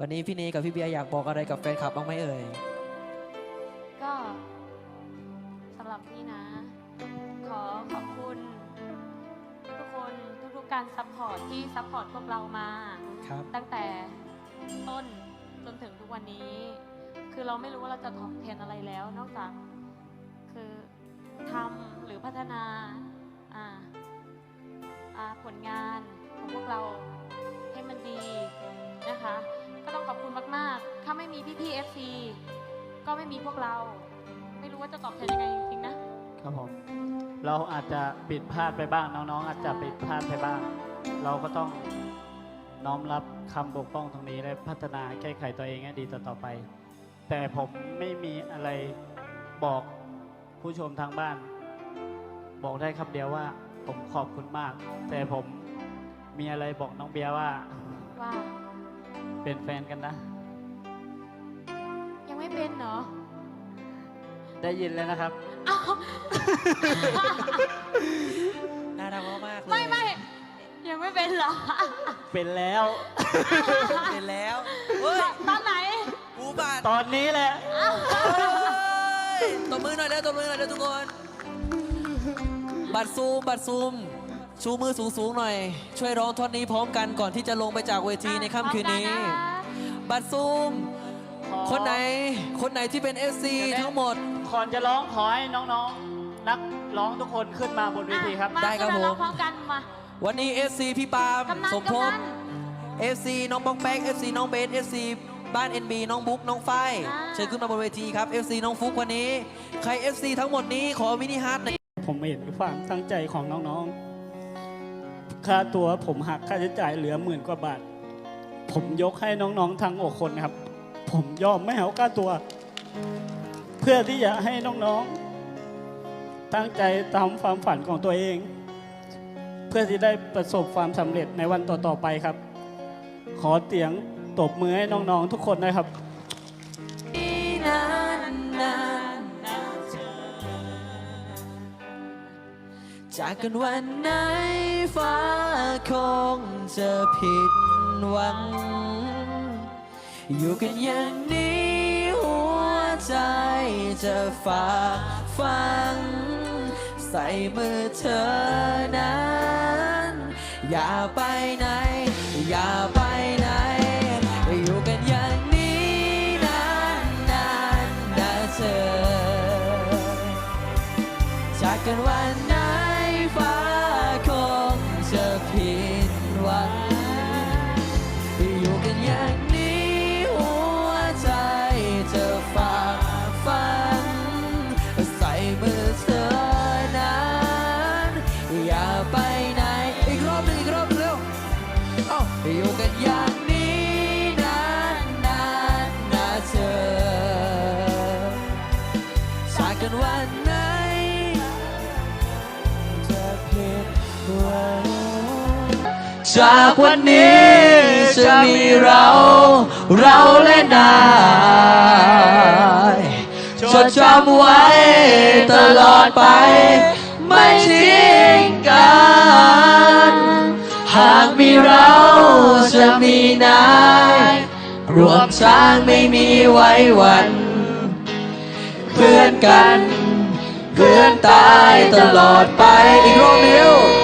วันนี้พี่เนกับพี่เบียร์อยากบอกอะไรกับแฟนคลับบ้างไหมเอ่ย ก็สำหรับพี่นะ ขอขอบคุณ ทุกๆคนทุกๆการซัพพอร์ตที่ซัพพอร์ตพวกเรามา ครับ ตั้งแต่ต้นจนถึงทุกวันนี้ คือเราไม่รู้ว่าเราจะตอบแทนอะไรแล้ว นอกจาก คือทำหรือพัฒนาอ่าอ่าผลงานของพวกเราให้มันดีนะคะก็ต้อง ขอบคุณมาก ๆ ถ้าไม่มีพี่ๆ FC ก็ไม่มีพวกเรา ไม่รู้ว่าจะตอบแทนยังไงจริงๆนะ ครับผม เราอาจจะผิดพลาดไปบ้างน้องๆ อาจจะผิดพลาดไปบ้าง เราก็ต้องน้อมรับคำบกพร่องตรงนี้และพัฒนาแก้ไขตัวเองให้ดีต่อๆไป แต่ผมไม่มีอะไรบอกผู้ชมทางบ้าน บอกได้คำเดียวว่าผมขอบคุณมาก แต่ผมมีอะไรบอกน้องเบียร์ว่า ว่า เป็นแฟนกันนะ ยังไม่เป็นเหรอได้ยินแล้วนะครับอ้าวน่ารักมากๆเลยไม่ไม่ยังไม่เป็นเหรอเป็นแล้วเป็นแล้วเฮ้ยตอนไหน อูบาทตอนนี้แหละ เฮ้ยตบมือหน่อยเร็วตบมือหน่อยเร็วทุกคน บัตรซูม บัตรซูม ชูมือสูงๆหน่อย ช่วยร้องท่อนนี้พร้อมกันก่อนที่จะลงไปจากเวทีในค่ำคืนนี้พร้อมกัะคะบัตรซูม คนไหน คนไหนที่เป็น FC ทั้งหมด ก่อนจะร้องขอให้น้องๆ นักร้องทุกคนขึ้นมาบนเวทีครับอะได้ครับขึ้นผมร้องพร้อมกันมาวันนี้ FC พี่ปาล์มกำนันสมภพกำนัน FC น้องบองแป๊ก FC น้องเบส FC บ้าน NB น้องบุ๊กน้องฝ้ายอ่าเชิญขึ้นมาบนเวทีครับ FC น้องฟุกวันนี้ ใคร FC ทั้งหมดนี้ขอมินิฮาร์ดหน่อย ผมเห็นความตั้งใจของน้องๆ ค่าตัวผมหักค่าใช้จ่ายเหลือหมื่นกว่าบาท ผมยกให้น้องๆทั้งอกคนครับ ผมยอมไม่เอาค่าตัว เพื่อที่จะให้น้องๆ ตั้งใจตามความฝันของตัวเอง เพื่อที่ได้ประสบความสำเร็จในวันต่อๆไปครับ ขอเตียงตบมือให้น้องๆทุกคนนะครับ จากกันวันไหนฟ้าคงจะผิดหวัง อยู่กันอย่างนี้หัวใจจะฝากฟัง ใส่มือเธอนั้น อย่าไปไหน อย่าไปไหน อยู่กันอย่างนี้นานนานนะเธอ จากกันวันไหน จากวันนี้จะมีเรา เราและนายจดจำไว้ตลอดไป ไม่ทิ้งกัน หากมีเราจะมีนาย รวมช้างไม่มีไว้วัน เพื่อนกัน เพื่อนตายตลอดไปอีกรอบเดียว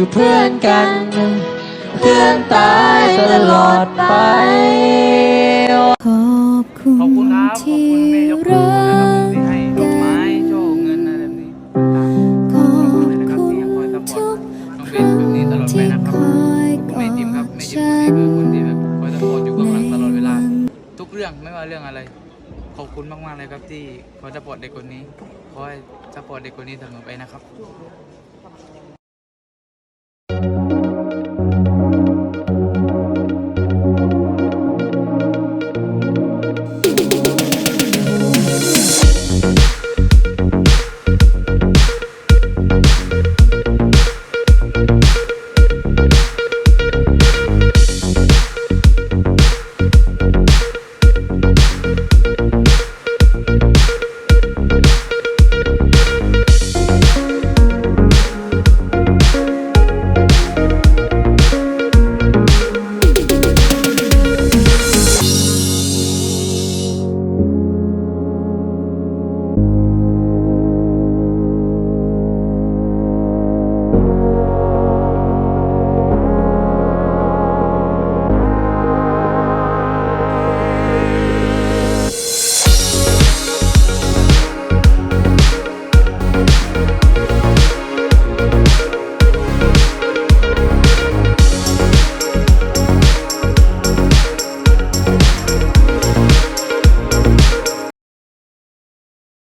คือเพื่อนกัน เพื่อนตายตลอดไป ขอบคุณขอบคุณครับ ขอบที่คุณแม่ยกรัที่ให้กดอกกัไม้โชว์เงินอะไรแบบนี้ขอบเลยนะครับที่ยังคอยซัพพอร์ตน้องเบนแบบนี้ตลอดไปนะครับขอยกไม่อติมครับดไม่ยิฉัมนคือคนที่แบบคอยซัพพอร์ตอยู่เบื้องหลังตลอดเวลา ทุกเรื่องไม่ว่าเรื่องอะไร ขอบคุณมากๆเลยครับที่คอยซัพพอร์ตเด็กคนนี้ขอให้ซัพพอร์ตเด็กคนนี้เสมอไปนะครับ